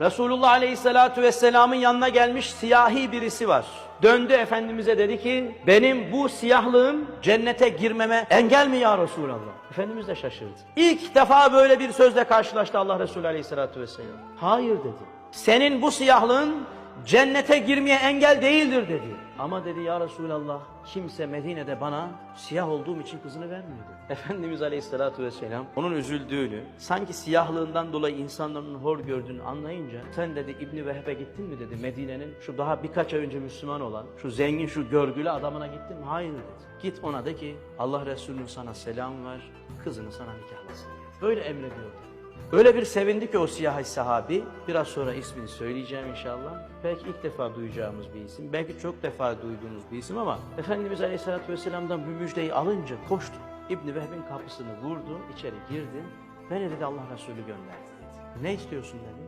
Resulullah Aleyhisselatü Vesselam'ın yanına gelmiş siyahi birisi var. Döndü Efendimiz'e dedi ki benim bu siyahlığım cennete girmeme engel mi ya Resulallah? Efendimiz de şaşırdı. İlk defa böyle bir sözle karşılaştı Allah Resulü Aleyhisselatü Vesselam. Hayır dedi. Senin bu siyahlığın cennete girmeye engel değildir dedi. Ama dedi ya Resulallah kimse Medine'de bana siyah olduğum için kızını vermiyor dedi. Efendimiz Aleyhisselatü Vesselam onun üzüldüğünü, sanki siyahlığından dolayı insanların hor gördüğünü anlayınca sen dedi İbni Vehbe gittin mi dedi Medine'nin şu daha birkaç ay önce Müslüman olan şu zengin şu görgülü adamına gittin mi? Hayır dedi. Git ona de ki Allah Resulü'nün sana selam ver, kızını sana nikahlasın. Böyle emrediyor. Öyle bir sevindi ki o siyahi sahabi, biraz sonra ismini söyleyeceğim inşallah. Belki ilk defa duyacağımız bir isim, belki çok defa duyduğunuz bir isim ama Efendimiz Aleyhisselatü Vesselam'dan bu müjdeyi alınca koştu. İbni Vehb'in kapısını vurdu, içeri girdi. Beni dedi Allah Resulü gönderdi dedi. Ne istiyorsun dedi.